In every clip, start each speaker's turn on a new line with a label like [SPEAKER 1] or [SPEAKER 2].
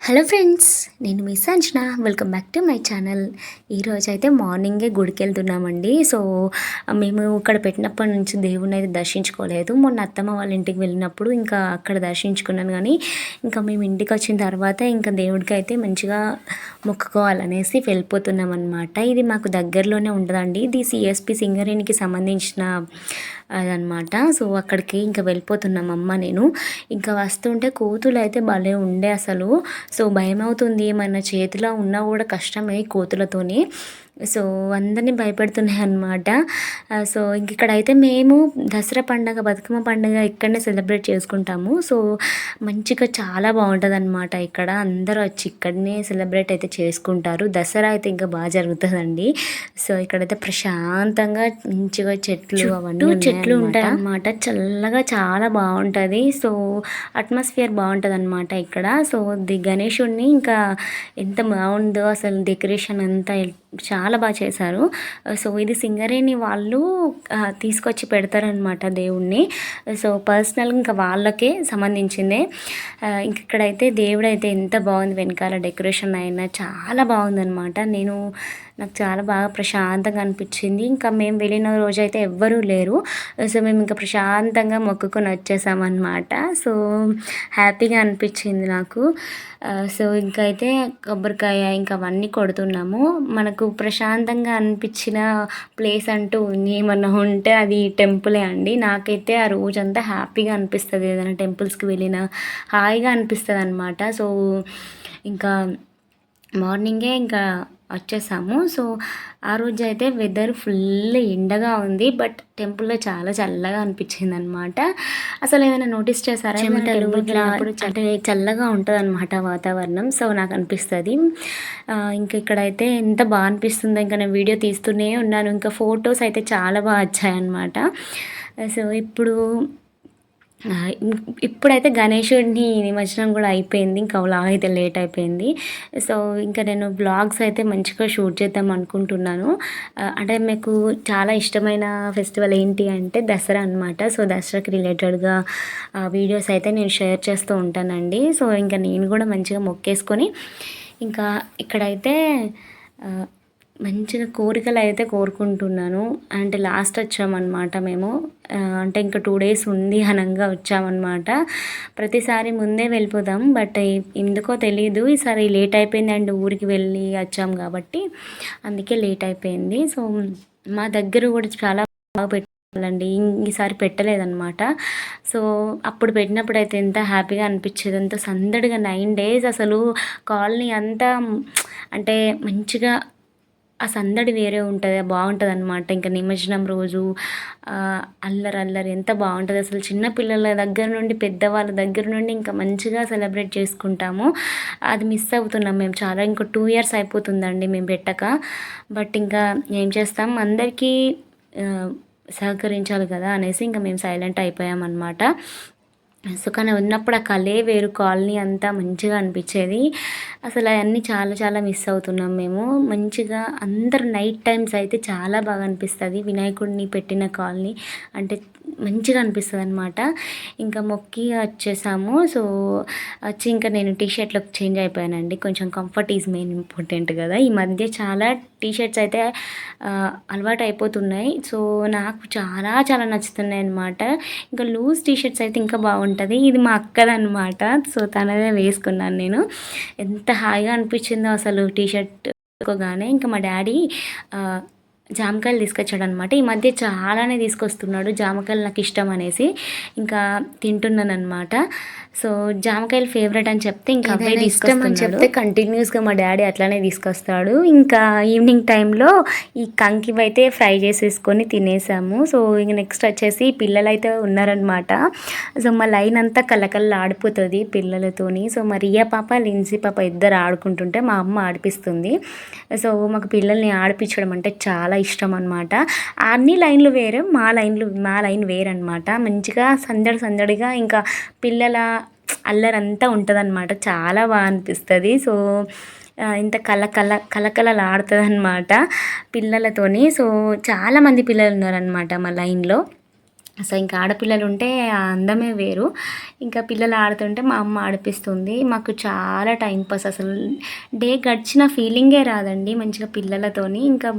[SPEAKER 1] Hello friends నేను miss Anjana welcome back to my channel ఈరోజు అయితే మార్నింగే గుడికి వెళ్తున్నామండి. సో మేము ఇక్కడ పెట్టినప్పటి నుంచి దేవుడిని అయితే దర్శించుకోలేదు. మొన్న అత్తమ్మ వాళ్ళ ఇంటికి వెళ్ళినప్పుడు ఇంకా అక్కడ దర్శించుకున్నాను కానీ ఇంకా మేము ఇంటికి వచ్చిన తర్వాత ఇంకా దేవుడికి అయితే మంచిగా మొక్కుకోవాలనేసి వెళ్ళిపోతున్నాం అనమాట ఇది మాకు దగ్గరలోనే ఉంటుందండి ఇది సిఎస్పి సింగరేణికి సంబంధించిన అదనమాట. సో అక్కడికి ఇంకా వెళ్ళిపోతున్నాం అమ్మ నేను. ఇంకా వస్తుంటే కోతులు అయితే భలే ఉండే అసలు. సో భయం అవుతుంది మన చేతిలో ఉన్నా కూడా కష్టమే కోతులతోని. సో అందరినీ భయపెడుతున్నాయి అనమాట సో ఇంక ఇక్కడైతే మేము దసరా పండగ బతుకమ్మ పండుగ ఇక్కడనే సెలబ్రేట్ చేసుకుంటాము. సో మంచిగా చాలా బాగుంటుంది అనమాట ఇక్కడ. అందరూ వచ్చి ఇక్కడనే సెలబ్రేట్ అయితే చేసుకుంటారు. దసరా అయితే ఇంకా బాగా జరుగుతుందండి. సో ఇక్కడైతే ప్రశాంతంగా మంచిగా చెట్లు అవన్నీ చెట్లు ఉంటాయి అన్నమాట చల్లగా చాలా బాగుంటుంది. సో అట్మాస్ఫియర్ బాగుంటుంది అనమాట ఇక్కడ. సో ది గణేషుడిని ఇంకా ఎంత బాగుందో అసలు డెకరేషన్ అంతా చాలా బాగా చేశారు. సో ఇది సింగరేణి వాళ్ళు తీసుకొచ్చి పెడతారనమాట దేవుణ్ణి. సో పర్సనల్గా ఇంకా వాళ్ళకే సంబంధించిందే. ఇంక ఇక్కడైతే ఎంత బాగుంది వెనకాల డెకరేషన్ అయినా చాలా బాగుందనమాట నేను నాకు చాలా బాగా ప్రశాంతంగా అనిపించింది. ఇంకా మేము వెళ్ళిన రోజు అయితే ఎవ్వరూ లేరు. సో మేము ఇంకా ప్రశాంతంగా మొక్కుకొని వచ్చేసామన్నమాట. సో హ్యాపీగా అనిపించింది నాకు. సో ఇంకా అయితే కొబ్బరికాయ ఇంకా అవన్నీ కొడుతున్నాము. మనకు ప్రశాంతంగా అనిపించిన ప్లేస్ అంటూ ఏమన్నా ఉంటే అది టెంపులే అండి. నాకైతే ఆ రోజంతా హ్యాపీగా అనిపిస్తుంది. ఏదైనా టెంపుల్స్కి వెళ్ళినా హాయిగా అనిపిస్తుంది అనమాట సో ఇంకా మార్నింగే ఇంకా వచ్చేసాము. సో ఆ రోజు అయితే వెదర్ ఫుల్ ఎండగా ఉంది. బట్ టెంపుల్లో చాలా చల్లగా అనిపించింది అనమాట అసలు ఏదైనా నోటీస్ చేశారా? అంటే చల్లగా ఉంటుంది అనమాట వాతావరణం. సో నాకు అనిపిస్తుంది. ఇంకా ఇక్కడైతే ఎంత బాగా అనిపిస్తుందో ఇంకా నేను వీడియో తీస్తూనే ఉన్నాను. ఇంకా ఫొటోస్ అయితే చాలా బాగా వచ్చాయన్నమాట. సో ఇప్పుడు ఇప్పుడైతే గణేషుడిని నిమజ్జనం కూడా అయిపోయింది. ఇంకా వ్లాగ్ అయితే లేట్ అయిపోయింది. సో ఇంకా నేను బ్లాగ్స్ అయితే మంచిగా షూట్ చేద్దాం అనుకుంటున్నాను. అంటే మీకు చాలా ఇష్టమైన ఫెస్టివల్ ఏంటి అంటే దసరా అనమాట సో దసరాకి రిలేటెడ్గా వీడియోస్ అయితే నేను షేర్ చేస్తూ ఉంటానండి. సో ఇంకా నేను కూడా మంచిగా మొక్కేసుకొని ఇంకా ఇక్కడైతే మంచిగా కోరికలు అయితే కోరుకుంటున్నాను. అంటే లాస్ట్ వచ్చామన్నమాట మేము. అంటే ఇంకా టూ డేస్ ఉంది అనంగా వచ్చామన్నమాట. ప్రతిసారి ముందే వెళ్ళిపోదాం బట్ ఎందుకో తెలియదు ఈసారి లేట్ అయిపోయింది అండ్ ఊరికి వెళ్ళి వచ్చాం కాబట్టి అందుకే లేట్ అయిపోయింది. సో మా దగ్గర కూడా చాలా బాగా పెట్టాలండి. ఈసారి పెట్టలేదన్నమాట. సో అప్పుడు పెట్టినప్పుడు అయితే ఎంత హ్యాపీగా అనిపించేది ఎంత సందడిగా నైన్ డేస్ అసలు కాలనీ అంతా అంటే మంచిగా ఆ సందడి వేరే ఉంటుంది బాగుంటుంది అనమాట ఇంకా నిమజ్జనం రోజు అల్లరి అల్లరి ఎంత బాగుంటుంది. అసలు చిన్న పిల్లల దగ్గర నుండి పెద్దవాళ్ళ దగ్గర నుండి ఇంకా మంచిగా సెలబ్రేట్ చేసుకుంటాము. అది మిస్ అవుతున్నాం మేము చాలా. ఇంకో టూ ఇయర్స్ అయిపోతుందండి మేము పెట్టక. బట్ ఇంకా ఏం చేస్తాం? అందరికీ సహకరించాలి కదా అనేసి ఇంకా మేము సైలెంట్ అయిపోయామన్నమాట. సో కానీ ఉన్నప్పుడు ఆ కలే వేరు కాలనీ అంతా మంచిగా అనిపించేది. అసలు అవన్నీ చాలా చాలా మిస్ అవుతున్నాం మేము. మంచిగా అందరు నైట్ టైమ్స్ అయితే చాలా బాగా అనిపిస్తుంది. వినాయకుడిని పెట్టిన కాలనీ అంటే మంచిగా అనిపిస్తుంది అనమాట ఇంకా మొక్కి వచ్చేసాము. సో వచ్చి ఇంకా నేను టీ షర్ట్లోకి చేంజ్ అయిపోయానండి. కొంచెం కంఫర్ట్ ఈజ్ మెయిన్ ఇంపార్టెంట్ కదా. ఈ మధ్య చాలా టీ షర్ట్స్ అయితే అలవాటు అయిపోతున్నాయి. సో నాకు చాలా చాలా నచ్చుతున్నాయి అనమాట ఇంకా లూజ్ టీ షర్ట్స్ అయితే ఇంకా బాగుంటుంది. ఇది మా అక్కదనమాట సో తనదే వేసుకున్నాను నేను. ఎంత హాయిగా అనిపించిందో అసలు టీ షర్ట్ కానీ ఇంకా మా డాడీ జామకాయలు తీసుకొచ్చాడు అనమాట ఈ మధ్య చాలానే తీసుకొస్తున్నాడు. జామకాయలు నాకు ఇష్టం అనేసి ఇంకా తింటున్నాను అనమాట సో జామకాయలు ఫేవరెట్ అని చెప్తే ఇంకా అవే తీసుకొస్తాను చెప్తే కంటిన్యూస్గా మా డాడీ అట్లానే తీసుకొస్తాడు. ఇంకా ఈవినింగ్ టైంలో ఈ కంకి అయితే ఫ్రై చేసేసుకొని తినేసాము. సో ఇంక నెక్స్ట్ వచ్చేసి పిల్లలు అయితే ఉన్నారనమాట సో మా లైన్ అంతా కలకల్లా ఆడిపోతుంది పిల్లలతోని. సో మా రియా పాప లిన్సీ పాప ఇద్దరు ఆడుకుంటుంటే మా అమ్మ ఆడిపిస్తుంది. సో మాకు పిల్లల్ని ఆడిపించడం అంటే చాలా ఇష్టం అనమాట అన్ని లైన్లు వేరే మా లైన్లు మా లైన్ వేరనమాట మంచిగా సందడి సందడిగా ఇంకా పిల్లల అల్లరంతా ఉంటుందన్నమాట. చాలా బాగా అనిపిస్తుంది. సో ఇంత కల కల కలకలలాడుతుంది అనమాట పిల్లలతోని. సో చాలామంది పిల్లలు ఉన్నారనమాట మా లైన్లో. సో ఇంకా ఆడపిల్లలు ఉంటే ఆ అందమే వేరు. ఇంకా పిల్లలు ఆడుతుంటే మా అమ్మ ఆడిపిస్తుంది. మాకు చాలా టైం పాస్ అసలు. డే గడిచిన ఫీలింగే రాదండి మంచిగా పిల్లలతోని. ఇంకా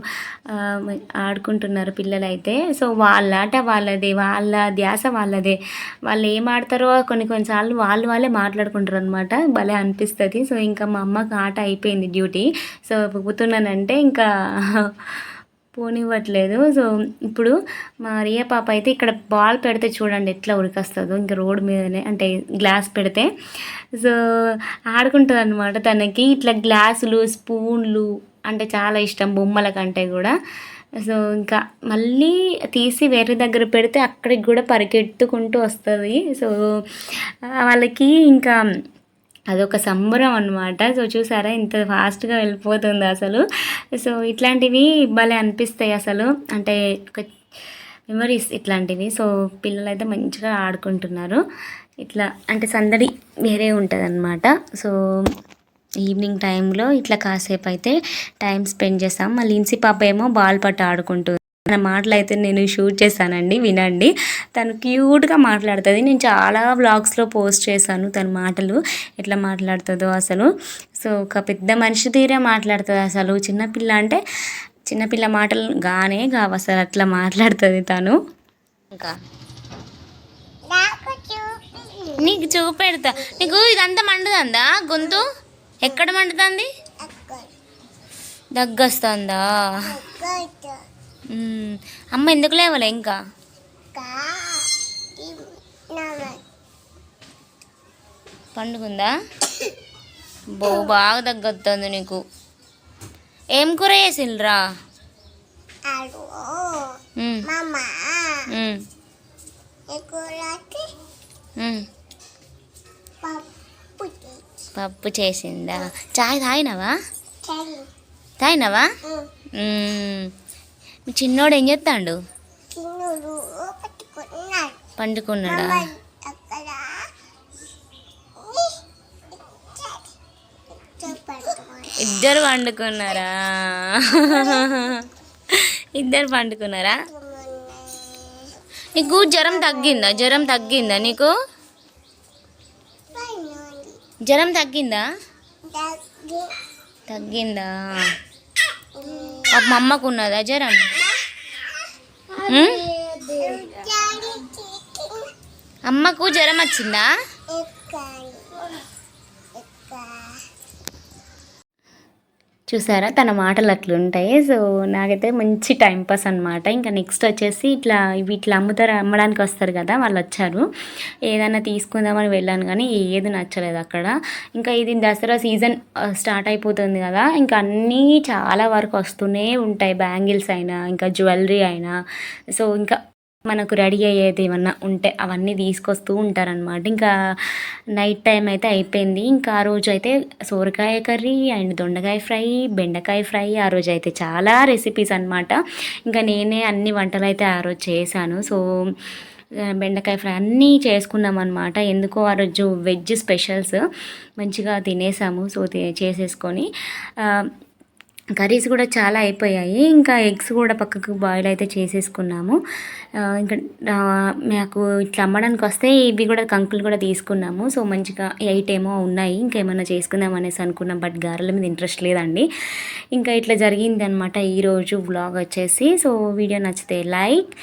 [SPEAKER 1] ఆడుకుంటున్నారు పిల్లలు అయితే సో వాళ్ళ ఆట వాళ్ళదే వాళ్ళ ధ్యాస వాళ్ళదే. వాళ్ళు ఏం ఆడతారో కొన్ని కొన్నిసార్లు వాళ్ళు వాళ్ళే మాట్లాడుకుంటారు అనమాట భలే అనిపిస్తుంది. సో ఇంకా మా అమ్మకు ఆట అయిపోయింది డ్యూటీ. సో పోతున్నానంటే ఇంకా పోనివ్వట్లేదు. సో ఇప్పుడు మా రియా పాప అయితే ఇక్కడ బాల్ పెడితే చూడండి ఎట్లా ఉరికొస్తుందో. ఇంకా రోడ్ మీదనే అంటే గ్లాస్ పెడితే. సో ఆడుకుంటుంది అనమాట తనకి. ఇట్లా గ్లాసులు స్పూన్లు అంటే చాలా ఇష్టం బొమ్మల కంటే కూడా. సో ఇంకా మళ్ళీ తీసి వేరే దగ్గర పెడితే అక్కడికి కూడా పరిగెత్తుకుంటూ వస్తుంది. సో వాళ్ళకి ఇంకా అదొక సంబరం అనమాట సో చూసారా ఇంత ఫాస్ట్గా వెళ్ళిపోతుంది అసలు. సో ఇట్లాంటివి భలే అనిపిస్తాయి అసలు. అంటే ఒక మెమరీస్ ఇట్లాంటివి. సో పిల్లలు అయితే మంచిగా ఆడుకుంటున్నారు. ఇట్లా అంటే సందడి వేరే ఉంటుంది అనమాట సో ఈవినింగ్ టైంలో ఇట్లా కాసేపు అయితే టైం స్పెండ్ చేస్తాం. మళ్ళీ ఇన్సి పాప ఏమో బాల్ పట్టు ఆడుకుంటుంది తన మాటలు అయితే నేను షూట్ చేశానండి వినండి. తను క్యూట్గా మాట్లాడుతుంది. నేను చాలా వ్లాగ్స్లో పోస్ట్ చేశాను తన మాటలు. ఎట్లా మాట్లాడుతుందో అసలు. సో ఒక పెద్ద మనిషి తీరే మాట్లాడుతుంది అసలు. చిన్నపిల్ల అంటే చిన్నపిల్ల మాటలు గానే కావు అసలు. అట్లా మాట్లాడుతుంది తను. ఇంకా? నీకు చూపెడతా. నీకు ఇదంతా మండుతుందా? గొంతు? ఎక్కడ మండుతుంది? దగ్గొస్తుందా. అమ్మ ఎందుకు లేవలే ఇంకా? పండుకుందా బో బాగా దగ్గొస్తుంది నీకు. ఏం కూర చేసిండ్రా. మ్మ్. పప్పు చేసిందా? చాయ్ తాగినావా? తాగినావా. మీ చిన్నోడు ఏం చేస్తాడు? పండుకున్నాడా? ఇద్దరు పండుకున్నారా? ఇద్దరు పండుకున్నారా? నీకు జ్వరం తగ్గిందా? జ్వరం తగ్గిందా నీకు? జ్వరం తగ్గిందా? తగ్గిందా? పాప మా అమ్మకు ఉన్నదా జ్వరం? ఉమ్? అమ్మకు జ్వరం వచ్చిందా? చూసారా? తన మాటలు అట్లుంటాయి. సో నాకైతే మంచి టైం పాస్ అనమాట ఇంకా నెక్స్ట్ వచ్చేసి ఇట్లా ఇవి ఇట్లా అమ్ముతారు? అమ్మడానికి వస్తారు కదా వాళ్ళు వచ్చారు. ఏదైనా తీసుకుందామని వెళ్ళాను కానీ ఏది నచ్చలేదు అక్కడ. ఇంకా ఇది దసరా సీజన్ స్టార్ట్ అయిపోతుంది కదా. ఇంకా అన్నీ చాలా వరకు వస్తూనే ఉంటాయి. బ్యాంగిల్స్ అయినా ఇంకా జ్యువెలరీ అయినా. సో ఇంకా మనకు రెడీ అయ్యేది ఏమన్నా ఉంటే అవన్నీ తీసుకొస్తూ ఉంటారనమాట ఇంకా నైట్ టైం అయితే అయిపోయింది. ఇంకా ఆ రోజు అయితే సోరకాయ కర్రీ అండ్ దొండకాయ ఫ్రై బెండకాయ ఫ్రై ఆ రోజు అయితే చాలా రెసిపీస్ అనమాట ఇంకా నేనే అన్ని వంటలు అయితే ఆ రోజు చేశాను. సో బెండకాయ ఫ్రై అన్నీ చేసుకున్నాం అనమాట ఎందుకో ఆ రోజు వెజ్ స్పెషల్స్ మంచిగా తినేసాము. సో చేసేసుకొని కర్రీస్ కూడా చాలా అయిపోయాయి. ఇంకా ఎగ్స్ కూడా పక్కకు బాయిల్ అయితే చేసేసుకున్నాము. ఇంకా నాకు మాకు ఇట్లా అమ్మడానికి వస్తే ఇవి కూడా కంకులు కూడా తీసుకున్నాము. సో మంచిగా ఎయిట్ ఏమో ఉన్నాయి. ఇంకేమైనా చేసుకుందాం అనేసి అనుకున్నాం. బట్ గారెల మీద ఇంట్రెస్ట్ లేదండి. ఇంకా ఇట్లా జరిగింది అనమాట ఈరోజు వ్లాగ్ వచ్చేసి. సో వీడియో నచ్చితే లైక్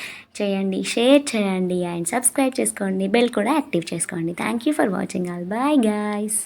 [SPEAKER 1] చేయండి షేర్ చేయండి అండ్ సబ్స్క్రైబ్ చేసుకోండి. బెల్ కూడా యాక్టివ్ చేసుకోండి. Thank you for watching all bye guys